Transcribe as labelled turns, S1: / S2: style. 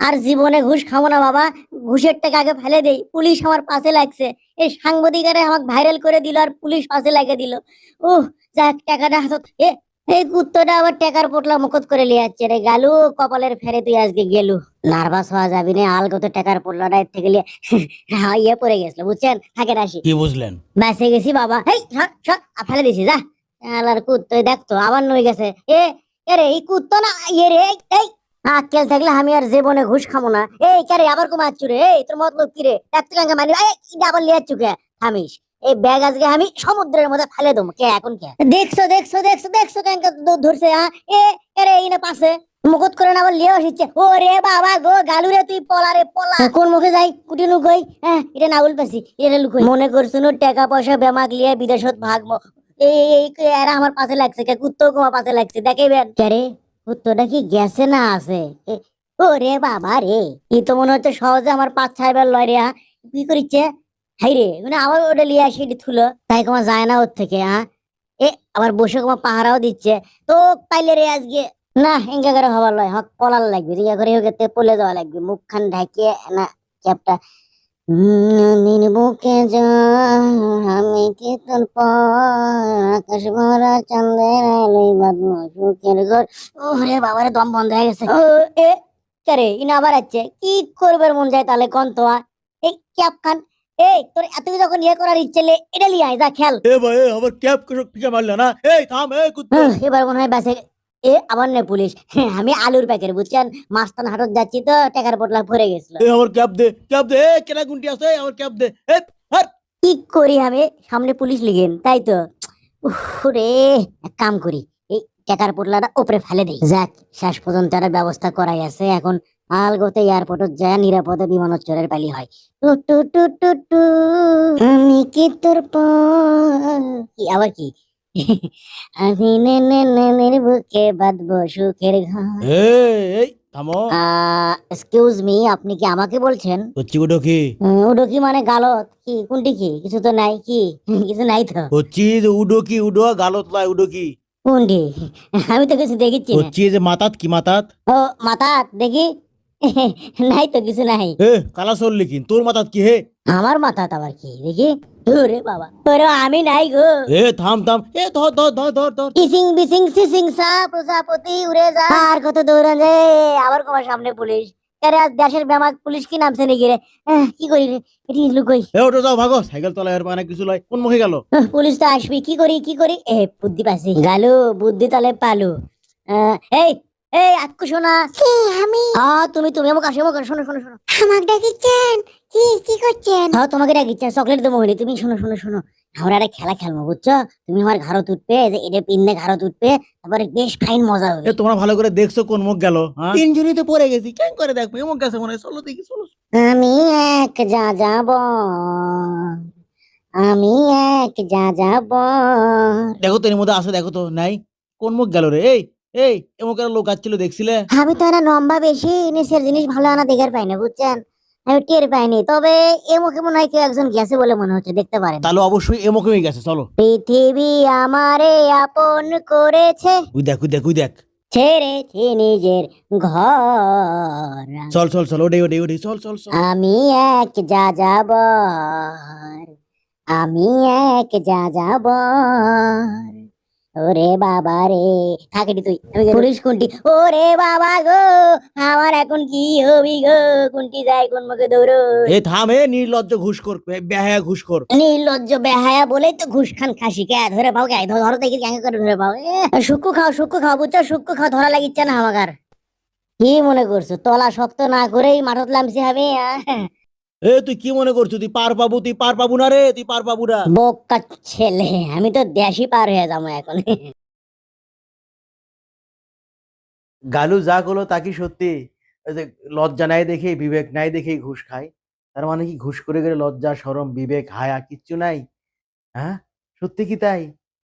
S1: আর জীবনে ঘুষ খাব না বাবা। ঘুষের টাকা আগে ফেলে দেই। পুলিশ আমার পাশে লাগছে। এই সাংবাদিকারে আমাকে ভাইরাল করে দিল আর পুলিশ পাশে লাগিয়ে দিল। উহ যাক টাকাটা হাতত। এ এই কুত্তটা আবার টাকার পোটলা মুখত করে লিয়ে যাচ্ছে রে গালু। কপালের ফেরে তুই আজকে গেলু। নার্ভাস হওয়া যাবি না আলগত টাকার পোটলাটা এর থেকে লিয়ে হ্যাঁ, ইয়ে পড়ে গেছিল বুঝছেন? থাকে আসি।
S2: কি বুঝলেন?
S1: বেঁচে গেছি বাবা। এই ফেলে দিছি যা। আলার কুত্তো দেখতো আবার নই গেছে। এ এরে এই কুত্তো না ইয়ে রে এই। আক্কেল থাকলে আমি আর জীবনে ঘুষ খামো না। এই কারে আবার কমাচ্ছু রে? এই তোর মতলব কি রে? মানি আবার লিয়াচ্ছু কে? থামিস। এই ব্যাগ আজকে আমি সমুদ্রের মধ্যে ফেলে দেবো। কে এখন কে? দেখছ দেখছ দেখছ দেখছ কাঙ্কা ধরছে হ্যাঁ? এ এই না পাশে। করে না আবার লিয়ে আসছে ও রে বাবা গো গালু রে তুই পলা রে পলা। কোন মুখে যাই? কুটি লুকই। হ্যাঁ এটা না উল্পাছি এটা লুকই। মনে করছুন টাকা পয়সা বেমাক লিয়ে বিদেশত ভাগবো? এই এরা আমার পাশে লাগছে কে? কুত্তো আমার পাশে লাগছে। দেখেবেন কে কি গেছে না আছে? ও রে বাবা রে এই তো মনে হচ্ছে সহজে আমার পাঁচ লয় রে কি করিচ্ছে? হাই রে মানে আবার ওটা লিয়ে আসি, এটি থুলো। তাই তোমার যায় না ওর থেকে হ্যাঁ এ, আবার বসে তোমার পাহারাও দিচ্ছে। তো পাইলে রে আজকে, না, এঙ্গা করে হবার লয়, হক পলার লাগবে রিয়া করে হোক পলে যাওয়া লাগবে, মুখখান ঢাকিয়ে, না, ক্যাপটা নদীর বুকে যা আমি কি তোর পর আকাশ ভরা চাঁদের আলোয় বাঁধবো সুখের ঘর। ওরে বাবারে দম বন্ধ হয়ে গেছে। এ কারে ইনা আবার আছে কি করবার মন যায় তাহলে কোন তো? এই ক্যাপ খান এই তোর এত যখন ইয়ে করার ইচ্ছে লে এটা লিয়ে আয় যা খেল।
S2: এ ভাই মারলে না? এই থাম এই কুত্তে।
S1: আহ, এবার মনে হয় বাসে এ আবার নে পুলিশ। আমি আলুর প্যাকেট বুঝছেন? মাস্তান হাটত যাচ্ছি তো টাকার পোটলা ভরে গেছিল।
S2: এ আমার ক্যাব দে ক্যাব দে এ কেনা গুন্টি আছে আমার ক্যাব দে। এ
S1: কি করি আমি? সামনে পুলিশ লিগেন তাই তো? রে এক কাম করি এই টাকার পোটলাটা উপরে ফেলে দেই। যাক শেষ পর্যন্ত একটা ব্যবস্থা করাই আছে। এখন আলগোতে এয়ারপোর্টত যায় নিরাপদে বিমানোচ্চরের পালি হয়। টু টু টু টু টু আমি কি তোর প- আবার কি? আমি নে নে নে নের বুকে বাঁধবো সুখের ঘর
S2: এই এই থামো।
S1: এক্সকিউজ মি আপনি কি আমাকে বলছেন?
S2: হচ্ছি কি
S1: উডো কি মানে গালত। কি কোনটি কি? কিছু তো নাই কি? কিছু নাই তো।
S2: হচ্ছি যে উডো কি উডো গালত লাই উডো কি
S1: কোনটি? আমি তো কিছু দেখিচ্ছি
S2: হচ্ছি যে মাতাত কি মাতাত?
S1: ও মাথা দেখি। নাই তো কিছু নাই।
S2: এ কালা চললি কি? তোর মাতাত কি হে?
S1: আমার মাথা আবার কি? দেখি। ওরে বাবা। ওরে আমি নাই গো।
S2: এ থাম থাম। এ ধর ধর ধর ধর ধর।
S1: ইসিং বিসিং সিসিং সা প্রজাপতি উড়ে যা। আর কত দৌড়ান যায় আবার কমার সামনে পুলিশ। আরে আজ দেশের বেমাক পুলিশ কি নামছে নাকি রে? কি করি রে? এটি লুকই।
S2: এ ওটা যাও ভাগো। সাইকেল তলায় আর মানে কিছু লাই কোন মুখে গেল?
S1: পুলিশ তো আসবি। কি করি কি করি? এ বুদ্ধি পাইছি। গালু বুদ্ধি তালে পালু। আহ, এই এই আক্কু শোনা। আমি। হ্যাঁ তুমি তুমি আমাকে আসো আমাকে শোনো শোনো শোনো। আমাকে ডাকিচ্ছেন? কি কি করছেন? হ্যাঁ তোমাকে ডাকিচ্ছেন চকলেট দেবো বলি। তুমি শোনো শোনো শোনো। আমরা একটা খেলা খেলব বুঝছ? তুমি আমার উঠবে যে এটা পিন্নে ঘরত উঠবে তারপরে বেশ ফাইন মজা হবে।
S2: তোমরা ভালো করে দেখছ কোন মুখ গেল হ্যাঁ? ইঞ্জুরিতে পড়ে গেছি কেন করে দেখব? এমন গেছে মনে হয় চলো দেখি চলো।
S1: আমি এক যা যাব আমি এক যা যাব।
S2: দেখো তো এর মধ্যে আছে দেখো তো নাই? কোন মুখ গেল রে এই? এই এমন করে লোক আসছিল দেখছিলে?
S1: আমি তো না লম্বা বেশি নিচের জিনিস ভালো আনা দেখার পাই না বুঝছেন? আমি টের পাইনি তবে এ মুখে মনে হয় কেউ একজন গেছে বলে মনে হচ্ছে দেখতে পারেন।
S2: তাহলে অবশ্যই এমকমই গেছে চলো।
S1: পৃথিবী আমারে আপন করেছে।
S2: উই দেখ উই দেখ উই দেখ।
S1: ছেড়েছে নিজের ঘর।
S2: চল চল চল ওডে ওডে ওডে চল চল চল।
S1: আমি এক যা যাব আমি এক যা যাব ওরে বাবা রে। থাকেটি তুই। পুলিশ কোনটি? ওরে বাবা গো আমার এখন কি হবি গো? কোনটি যায় কোন মুখে দৌড়ো
S2: এ থাম এ নির্লজ্জ ঘুষখোর বেহায়া ঘুষখোর।
S1: নির্লজ্জ বেহায়া বলেই তো ঘুষ খান খাসি। কে ধরে পাও কে? ধরো দেখি ক্যাঙ্গে করে ধরে পাও। এ, শুক্কু খাও শুক্কু খাও বুঝছ? শুক্কু খাও ধরা লাগিচ্ছে না আমাকার কি মনে করছ? তলা শক্ত না করেই মাঠত লামছি হবে?
S2: এ তুই কি মনে করছ তুই পার পাবু তুই পার পাবু না রে তুই পার পাবু না।
S1: বোকা ছেলে আমি তো দেশি পার হয়ে যাব এখন।
S2: গালু যা করল তা কি সত্যি? লজ্জা নাই দেখে বিবেক নাই দেখেই ঘুষ খায়। তার মানে কি ঘুষ করে গেলে লজ্জা সরম বিবেক হায়া কিচ্ছু নাই? হ্যাঁ? সত্যি কি তাই?